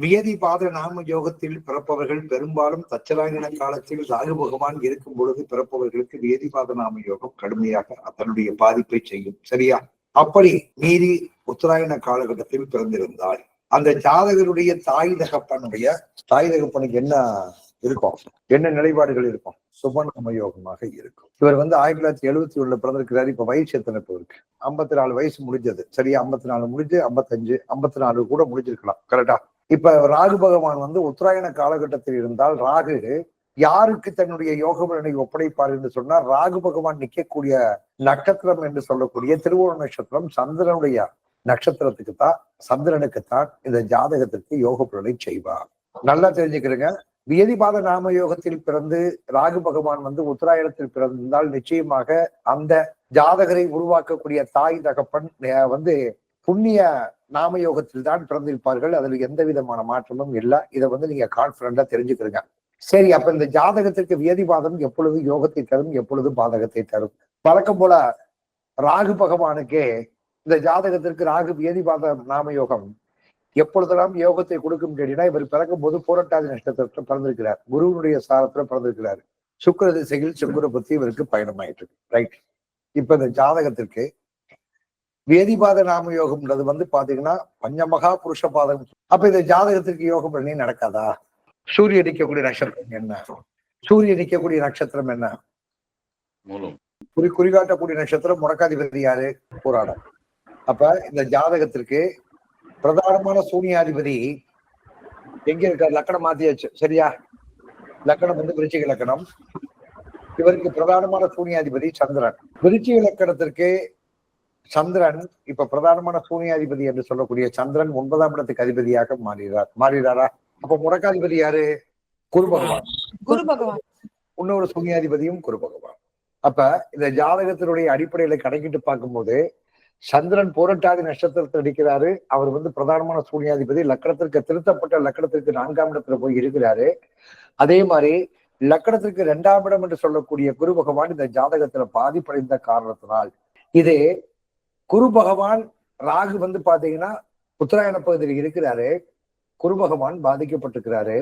வியதிபாத நாம யோகத்தில் பிறப்பவர்கள் பெரும்பாலும் தச்சராயண காலத்தில் ராகு பகவான் இருக்கும் பொழுது பிறப்பவர்களுக்கு வியதிபாத நாம யோகம் கடுமையாக தன்னுடைய பாதிப்பை செய்யும். சரியா? அப்படி மீறி உத்தராயண காலகட்டத்தில் பிறந்திருந்தால் அந்த ஜாதகருடைய தாய் தகப்பனுடைய தாய் தகப்பனுக்கு என்ன இருக்கும்? என்ன நிலைப்பாடுகள் இருக்கும்? சுபநாம யோகமாக இருக்கும். இவர் வந்து ஆயிரத்தி தொள்ளாயிரத்தி எழுபத்தி ஒண்ணுல பிறந்திருக்கிறாரு. இப்ப வயசு எத்தனை இப்போ இருக்கு? ஐம்பத்தி நாலு வயசு முடிஞ்சது. சரியா? ஐம்பத்தி நாலு முடிஞ்சு ஐம்பத்தஞ்சு ஐம்பத்தி நாலு கூட முடிஞ்சிருக்கலாம். கரெக்டா இப்ப ராகு பகவான் வந்து உத்தராயண காலகட்டத்தில் இருந்தால் ராகு யாருக்கு தன்னுடைய யோக பலனை ஒப்படைப்பார் என்று சொன்னால் ராகு பகவான் நிற்கக்கூடிய நட்சத்திரம் என்று சொல்லக்கூடிய திருவோண நட்சத்திரம் சந்திரனுடைய நட்சத்திரத்துக்கு தான் சந்திரனுக்குத்தான் இந்த ஜாதகத்திற்கு யோக பலனை செய்வார். நல்லா தெரிஞ்சுக்கிறேங்க. வியதிபாத நாம யோகத்தில் பிறந்து ராகு பகவான் வந்து உத்தராயணத்தில் பிறந்திருந்தால் நிச்சயமாக அந்த ஜாதகரை உருவாக்கக்கூடிய தாய் தகப்பன் வந்து புண்ணிய நாம யோகத்தில் தான் பிறந்திருப்பார்கள். அதில் எந்த விதமான மாற்றமும் இல்லை. இதை வந்து நீங்க கான்பிடண்டா தெரிஞ்சுக்கிறீங்க. சரி அப்ப இந்த ஜாதகத்திற்கு வியதிபாதம் எப்பொழுது யோகத்தை தரும் எப்பொழுது பாதகத்தை தரும்? வழக்கம் போல ராகு பகவானுக்கே இந்த ஜாதகத்திற்கு ராகு வியதிபாத நாம யோகம் எப்பொழுதெல்லாம் யோகத்தை கொடுக்கும் கேட்டீங்கன்னா இவர் பிறக்கும் போது பூரட்டாதி நஷ்டத்திற்கு பிறந்திருக்கிறார். குருவனுடைய சாரத்துல பிறந்திருக்கிறார். சுக்கர திசையில் சுக்கர புத்தி இவருக்கு பயணமாயிட்டு இருக்கு. ரைட் இப்ப இந்த ஜாதகத்திற்கு வேதிபாத நாம யோகம்ன்றது வந்து பாத்தீங்கன்னா பஞ்சமகா புருஷ பாதம் அப்ப இந்த ஜாதகத்திற்கு யோகம் பண்ணி நடக்காதா? சூரிய அடிக்கக்கூடிய நட்சத்திரம் என்ன? சூரிய அடிக்கக்கூடிய நட்சத்திரம் என்ன? குறி குறிகாட்டக்கூடிய நட்சத்திரம் முடக்காதிபதி யாரு? போராடம். அப்ப இந்த ஜாதகத்திற்கு பிரதானமான சூனியாதிபதி எங்க இருக்கார்? லக்கணம் மாத்தியாச்சு. சரியா? லக்கணம் வந்து விருச்சிக லக்கணம். இவருக்கு பிரதானமான சூனியாதிபதி சந்திரன். விருச்சிக லக்கணத்திற்கு சந்திரன் இப்ப பிரதானமான சூனியாதிபதி என்று சொல்லக்கூடிய சந்திரன் ஒன்பதாம் இடத்துக்கு அதிபதியாக மாறுகிறார் மாறுகிறாரா அப்ப முடக்காதிபதி யாரு? குரு பகவான். குரு பகவான். இன்னொரு சூனியாதிபதியும் குரு பகவான். அப்ப இந்த ஜாதகத்தினுடைய அடிப்படையில கணக்கிட்டு பார்க்கும்போது சந்திரன் போரட்டாதி நட்சத்திரத்தில் அடிக்கிறாரு அவர் வந்து பிரதானமான சூனியாதிபதி. லக்கணத்திற்கு திருத்தப்பட்ட லக்கணத்திற்கு நான்காம் இடத்துல போய் இருக்கிறாரு. அதே மாதிரி லக்கணத்திற்கு இரண்டாம் இடம் என்று சொல்லக்கூடிய குரு பகவான் இந்த ஜாதகத்துல பாதிப்படைந்த காரணத்தினால் இது குரு பகவான் ராகு வந்து பாத்தீங்கன்னா உத்தராயண பகுதியில் இருக்கிறாரு. குரு பகவான் பாதிக்கப்பட்டிருக்கிறாரு.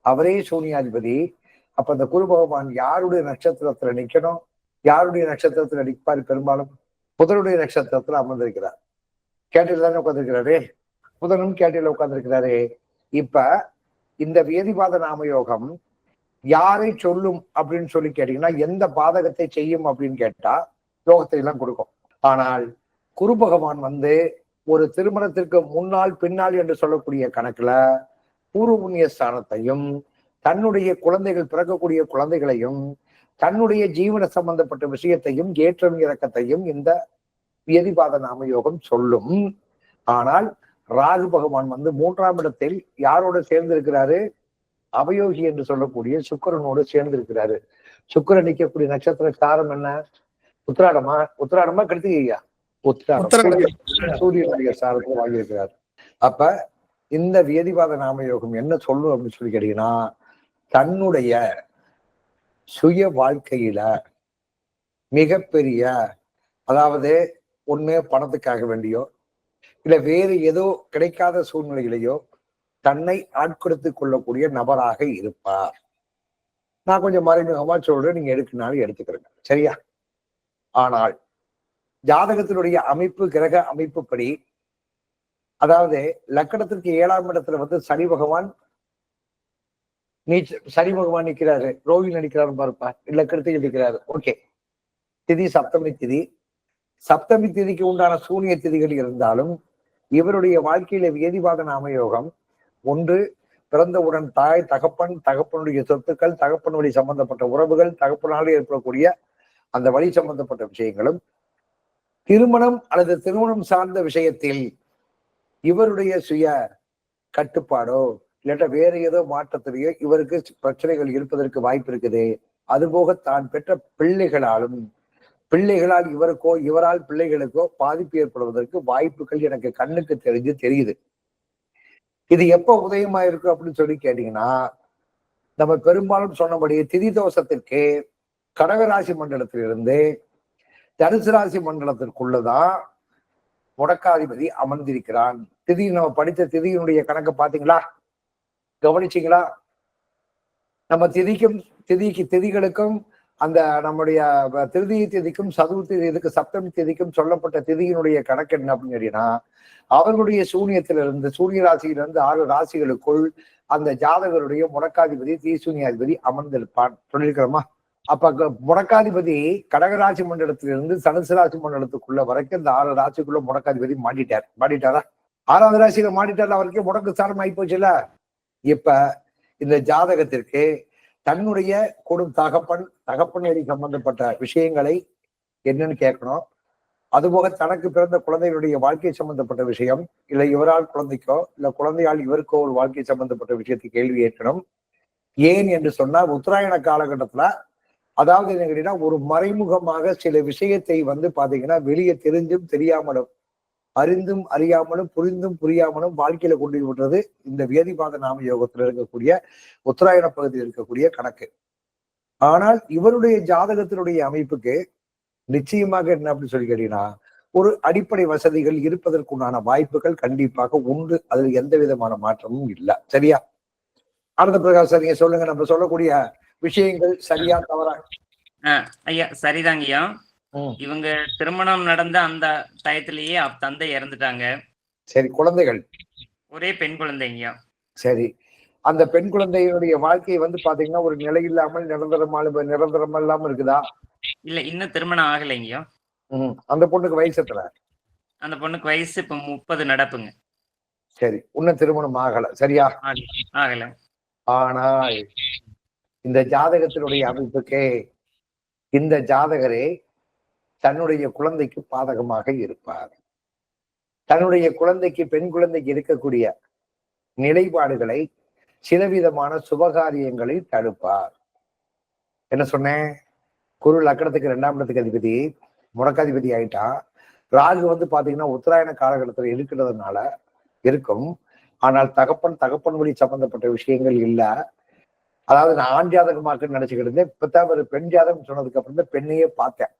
அவரே சூனியாதிபதி. அப்ப அந்த குரு பகவான் யாருடைய நட்சத்திரத்துல நிக்கணும்? யாருடைய நட்சத்திரத்துல நிற்பார் பெரும்பாலும்? புதனுடைய நட்சத்திரத்துல அமர்ந்திருக்கிறார். கேட்டில் தானே உட்காந்துருக்கிறாரு புதனும் கேட்டில உட்காந்துருக்கிறாரு இப்ப இந்த வேதிபாத நாம யோகம் யாரை சொல்லும் அப்படின்னு சொல்லி கேட்டீங்கன்னா எந்த பாதகத்தை செய்யும் அப்படின்னு கேட்டா யோகத்தை எல்லாம் கொடுக்கும். ஆனால் குரு பகவான் வந்து ஒரு திருமணத்திற்கு முன்னால் பின்னால் என்று சொல்லக்கூடிய கணக்குல பூர்வ புண்ணிய ஸ்தானத்தையும் தன்னுடைய குழந்தைகள் பிறக்கக்கூடிய குழந்தைகளையும் தன்னுடைய ஜீவன சம்பந்தப்பட்ட விஷயத்தையும் ஏற்றம் இறக்கத்தையும் இந்த வியதிபாத நாம யோகம் சொல்லும். ஆனால் ராகு பகவான் வந்து மூன்றாம் இடத்தில் யாரோட சேர்ந்திருக்கிறாரு? அவயோகி என்று சொல்லக்கூடிய சுக்கிரனோடு சேர்ந்திருக்கிறாரு. சுக்கரன் நிற்கக்கூடிய நட்சத்திர காரம் என்ன? உத்திராடமா? உத்திராடமா கிருத்திகையா? உத்திராடம் உத்திராடம். சூரியன் சூரியனுடைய சாரத்தை வாங்கியிருக்கிறார். அப்ப இந்த வியதிபாத நாம யோகம் என்ன சொல்லும் அப்படின்னு சொல்லி கேட்டீங்கன்னா தன்னுடைய சுய வாழ்க்கையில மிகப்பெரிய அதாவது ஒண்ணு பணத்துக்காக வேண்டியோ இல்ல வேறு ஏதோ கிடைக்காத சூழ்நிலையிலையோ தன்னை ஆட்கொடுத்துக் கொள்ளக்கூடிய நபராக இருப்பார். நான் கொஞ்சம் மறைமுகமா சொல்றேன் நீங்க எடுக்கனாலும் எடுத்துக்கிறேங்க சரியா? ஆனால் ஜாதகத்தினுடைய அமைப்பு கிரக அமைப்புப்படி அதாவது லக்கணத்திற்கு ஏழாம் இடத்துல வந்து சனி பகவான் நீச்ச சனி பகவான் நிற்கிறாரு ரோஹி நடிக்கிறாரு பாருப்பா லக்கணத்தில் நிற்கிறாரு ஓகே. திதி சப்தமி திதி. சப்தமி திதிக்கு உண்டான சூனிய திதிகள் இருந்தாலும் இவருடைய வாழ்க்கையில வேதிபாத நாமயோகம் ஒன்று பிறந்தவுடன் தாய் தகப்பன் தகப்பனுடைய சொத்துக்கள் தகப்பன் வழி சம்பந்தப்பட்ட உறவுகள் தகப்பனால் ஏற்படக்கூடிய அந்த வழி சம்பந்தப்பட்ட விஷயங்களும் திருமணம் அல்லது திருமணம் சார்ந்த விஷயத்தில் இவருடைய சுய கட்டுப்பாடோ இல்லாட்ட வேற ஏதோ மாற்றத்திலேயோ இவருக்கு பிரச்சனைகள் இருப்பதற்கு வாய்ப்பு இருக்குது. அதுபோக தான் பெற்ற பிள்ளைகளாலும் பிள்ளைகளால் இவருக்கோ இவரால் பிள்ளைகளுக்கோ பாதிப்பு ஏற்படுவதற்கு வாய்ப்புகள் எனக்கு கண்ணுக்கு தெரிஞ்சு தெரியுது. இது எப்ப உதயமா இருக்கு அப்படின்னு சொல்லி கேட்டீங்கன்னா நம்ம பெரும்பாலும் சொன்னபடி திதி தோஷத்திற்கு கடகராசி மண்டலத்திலிருந்து தனுசு ராசி மண்டலத்திற்குள்ளதான் முடக்காதிபதி அமர்ந்திருக்கிறான். திதி நம்ம படித்த திதியினுடைய கணக்கை பாத்தீங்களா கவனிச்சீங்களா? நம்ம திதிக்கும் திதிக்கு திதிகளுக்கும் அந்த நம்முடைய வ- திருதிய திதிக்கும் சதுர்த்தி திதிக்கு சப்தமி திதிக்கும் சொல்லப்பட்ட திதியினுடைய கணக்கு என்ன அப்படின்னு கேட்டீங்கன்னா அவர்களுடைய சூனியத்திலிருந்து சூரிய ராசியிலிருந்து ஆறு ராசிகளுக்குள் அந்த ஜாதகருடைய முடக்காதிபதி தீசூனியாதிபதி அமர்ந்திருப்பான். சொல்லியிருக்கிறோமா? அப்ப க- முடக்காதிபதி கடகராசி மண்டலத்திலிருந்து தனுசு ராசி மண்டலத்துக்குள்ள வரைக்கும் இந்த ஆறு ராசிக்குள்ள முடக்காதிபதி மாட்டிட்டார். மாட்டிட்டாரா? ஆறாவது ராசியில மாட்டிட்டார் அவருக்கே முடக்கு சாரம் ஆகி போச்சுல. இப்ப இந்த ஜாதகத்திற்கு தன்னுடைய கொடும் தகப்பன் தகப்பன் வழி சம்பந்தப்பட்ட விஷயங்களை என்னன்னு கேட்கணும். அதுபோக தனக்கு பிறந்த குழந்தைகளுடைய வாழ்க்கை சம்பந்தப்பட்ட விஷயம் இல்லை இவரால் குழந்தைக்கோ இல்லை குழந்தையால் இவருக்கோ ஒரு வாழ்க்கை சம்பந்தப்பட்ட விஷயத்தை கேள்வி கேட்கணும். ஏன் என்று சொன்னா உத்தராயண காலகட்டத்துல அதாவது என்ன கேட்டீங்கன்னா ஒரு மறைமுகமாக சில விஷயத்தை வந்து பாத்தீங்கன்னா வெளியே தெரிஞ்சும் தெரியாமலும் அறிந்தும் அறியாமலும் புரிந்தும் புரியாமலும் வாழ்க்கையில கொண்டு விடுறது இந்த வேதிபாத நாம யோகத்துல இருக்கக்கூடிய உத்தராயண பகுதியில் இருக்கக்கூடிய கணக்கு. ஆனால் இவருடைய ஜாதகத்தினுடைய அமைப்புக்கு நிச்சயமாக என்ன அப்படின்னு சொல்லி கேட்டீங்கன்னா ஒரு அடிப்படை வசதிகள் இருப்பதற்குண்டான வாய்ப்புகள் கண்டிப்பாக உண்டு. அதில் எந்த விதமான மாற்றமும் இல்லை. சரியா? ஆனந்த பிரகாஷ் நீங்க சொல்லுங்க. நம்ம சொல்லக்கூடிய விஷயங்கள் சரியா தவறா? ஐயா சரிதாங்க ஐயா. இவங்க திருமணம் நடந்த அந்த டயத்திலேயே தந்தை இறந்துட்டாங்க. சரி குழந்தைகள். ஒரே பெண் குழந்தைங்கய்யா சரி. அந்த பெண் குழந்தையினுடைய வாழ்க்கை வந்து பாத்தீங்கன்னா ஒரு நிலை இல்லாமல் நிரந்தரமாக நிரந்தரம் இல்லாம இருக்குதா? இல்ல இன்னும் திருமணம் ஆகலைங்கய்யா ம். அந்த பொண்ணுக்கு வயசு எத்தனை? அந்த பொண்ணுக்கு வயசு இப்ப முப்பது நடப்புங்க. சரி இன்னும் திருமணம் ஆகல. சரியா? ஆகல- ஆகல. ஆனால் இந்த ஜாதகத்தினுடைய அமைப்புக்கே இந்த ஜாதகரே தன்னுடைய குழந்தைக்கு பாதகமாக இருப்பார். தன்னுடைய குழந்தைக்கு பெண் குழந்தைக்கு இருக்கக்கூடிய நிலைப்பாடுகளை சிலவிதமான சுபகாரியங்களை தடுப்பார். என்ன சொன்னேன்? குரு லக்கணத்துக்கு ரெண்டாம் இடத்துக்கு அதிபதி முடக்காதிபதி ஆயிட்டான். ராகு வந்து பாத்தீங்கன்னா உத்தராயண காலகட்டத்தில் இருக்கிறதுனால இருக்கும். ஆனால் தகப்பன் தகப்பன் வழி சம்பந்தப்பட்ட விஷயங்கள் இல்லை. அதாவது நான் ஆண் ஜாதகமாக்குன்னு நினைச்சுக்கிட்டு இருந்தேன். இப்பதான் ஒரு பெண் ஜாதகம் சொன்னதுக்கு அப்புறம் தான் பெண்ணையே பார்த்தேன்.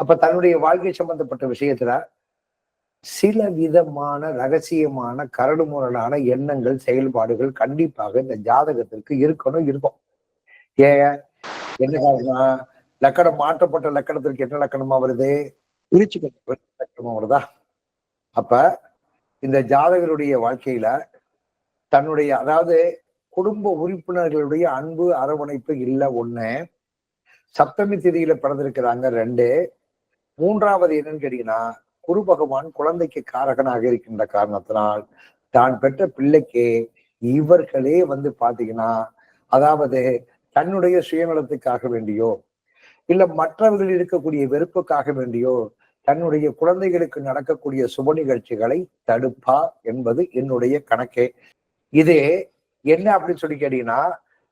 அப்ப தன்னுடைய வாழ்க்கை சம்பந்தப்பட்ட விஷயத்துல சில விதமான ரகசியமான கரடுமுரடான எண்ணங்கள் செயல்பாடுகள் கண்டிப்பாக இந்த ஜாதகத்திற்கு இருக்கணும் இருக்கும். ஏன்? என்ன காரணம் லக்கணம் மாற்றப்பட்ட லக்கணத்திற்கு என்ன லக்கணமா வருது? விருச்சிக லக்கணமா வருதா? அப்ப இந்த ஜாதகருடைய வாழ்க்கையில தன்னுடைய அதாவது குடும்ப உறுப்பினர்களுடைய அன்பு அரவணைப்பு இல்ல ஒண்ணு. சப்தமி திதியில பிறந்திருக்கிறாங்க ரெண்டு. மூன்றாவது என்னன்னு கேட்டீங்கன்னா குரு பகவான் குழந்தைக்கு காரகனாக இருக்கின்ற காரணத்தினால் தான் பெற்ற பிள்ளைக்கு இவர்களே வந்து பாத்தீங்கன்னா அதாவது தன்னுடைய சுயநலத்துக்காக வேண்டியோ இல்ல மற்றவர்கள் இருக்கக்கூடிய வெறுப்புக்காக வேண்டியோ தன்னுடைய குழந்தைகளுக்கு நடக்கக்கூடிய சுப நிகழ்ச்சிகளை தடுப்பா என்பது என்னுடைய கணக்கே. இது என்ன அப்படின்னு சொல்லி கேட்டீங்கன்னா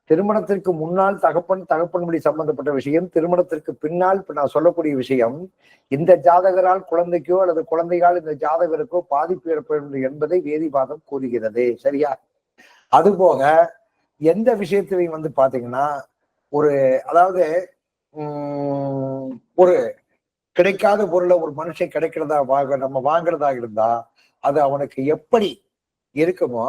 திருமணத்திற்கு முன்னால் தகப்பன் தகப்பன் வழி சம்பந்தப்பட்ட விஷயம் திருமணத்திற்கு பின்னால் இப்ப நான் சொல்லக்கூடிய விஷயம் இந்த ஜாதகரால் குழந்தைக்கோ அல்லது குழந்தையால் இந்த ஜாதகருக்கோ பாதிப்பு ஏற்படும் என்பதை வேதிவாதம் கூறுகிறது. சரியா? அதுபோக எந்த விஷயத்திலையும் வந்து பாத்தீங்கன்னா ஒரு அதாவது உம் ஒரு கிடைக்காத பொருளை ஒரு மனுஷன் கிடைக்கிறதா வாங்க நம்ம வாங்குறதா இருந்தா அது அவனுக்கு எப்படி இருக்குமோ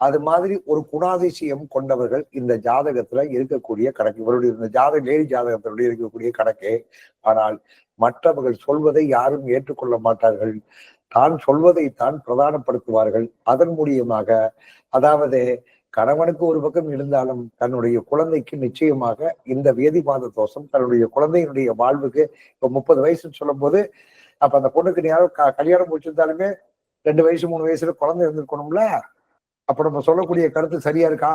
அது மாதிரி ஒரு குணாதிசயம் கொண்டவர்கள் இந்த ஜாதகத்துல இருக்கக்கூடிய கணக்கு இவருடைய இந்த ஜாதக லேடி ஜாதகத்தினுடைய இருக்கக்கூடிய கணக்கே. ஆனால் மற்றவர்கள் சொல்வதை யாரும் ஏற்றுக்கொள்ள மாட்டார்கள். தான் சொல்வதை தான் பிரதானப்படுத்துவார்கள். அதன் மூலியமாக அதாவது கணவனுக்கு ஒரு பக்கம் இருந்தாலும் தன்னுடைய குழந்தைக்கு நிச்சயமாக இந்த வேதிபாத தோஷம் தன்னுடைய குழந்தையினுடைய வாழ்வுக்கு இப்ப முப்பது வயசுன்னு சொல்லும் போது அப்ப அந்த பொண்ணுக்கு நீ க- கல்யாணம் முடிச்சிருந்தாலுமே ரெண்டு வயசு மூணு வயசுல குழந்தை இருந்திருக்கணும்ல? அப்ப நம்ம சொல்லக்கூடிய கருத்து சரியா இருக்கா?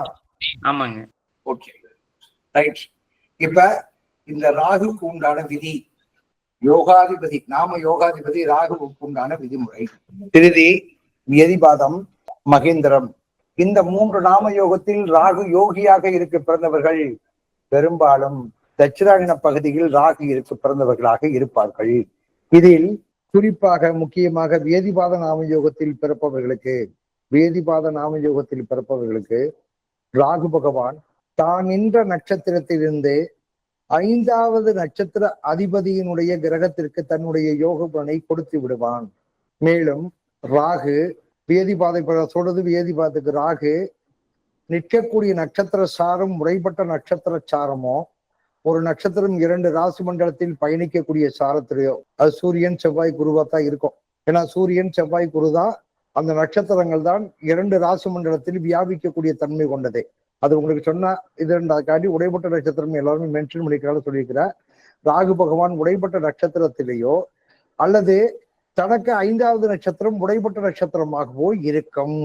ஆமாங்க. ஓகே. ரைட். இப்ப இந்த ராகுக்கு உண்டான விதி யோகாதிபதி நாம யோகாதிபதி ராகுவுக்கு உண்டான விதிமுறை. திருதி வியதிபாதம் மகேந்திரம். இந்த மூன்று நாம யோகத்தில் ராகு யோகியாக இருக்க பிறந்தவர்கள் பெரும்பாலும் தட்சிணாயன பகுதியில் ராகு இருக்க பிறந்தவர்களாக இருப்பார்கள். இதில் குறிப்பாக முக்கியமாக வேதிபாத நாம யோகத்தில் பிறப்பவர்களுக்கு வேதிபாத நாம யோகத்தில் பிறப்பவர்களுக்கு ராகு பகவான் தான் நின்ற நட்சத்திரத்திலிருந்து ஐந்தாவது நட்சத்திர அதிபதியினுடைய கிரகத்திற்கு தன்னுடைய யோக பலனை கொடுத்து விடுவான். மேலும் ராகு வேதிபாதை சொல்றது வேதிபாதத்துக்கு ராகு நிற்கக்கூடிய நட்சத்திர சாரம் முறைப்பட்ட நட்சத்திர சாரமோ ஒரு நட்சத்திரம் இரண்டு ராசி மண்டலத்தில் பயணிக்கக்கூடிய சாரத்திலேயோ அது சூரியன் செவ்வாய் குருவா தான் இருக்கும். ஏன்னா சூரியன் செவ்வாய் குரு தான் அந்த நட்சத்திரங்கள் தான் இரண்டு ராசி மண்டலத்தில் வியாபிக்கக்கூடிய தன்மை கொண்டது. அது உங்களுக்கு சொன்னா இது அதுக்காண்டி உடைப்பட்ட நட்சத்திரம் எல்லாருமே மென்ஷன் பண்ணிக்கிறாங்க சொல்லியிருக்கிறேன் ராகு பகவான் உடைப்பட்ட நட்சத்திரத்திலேயோ அல்லது தனக்கு ஐந்தாவது நட்சத்திரம் உடைப்பட்ட நட்சத்திரமாகவோ இருக்கும்.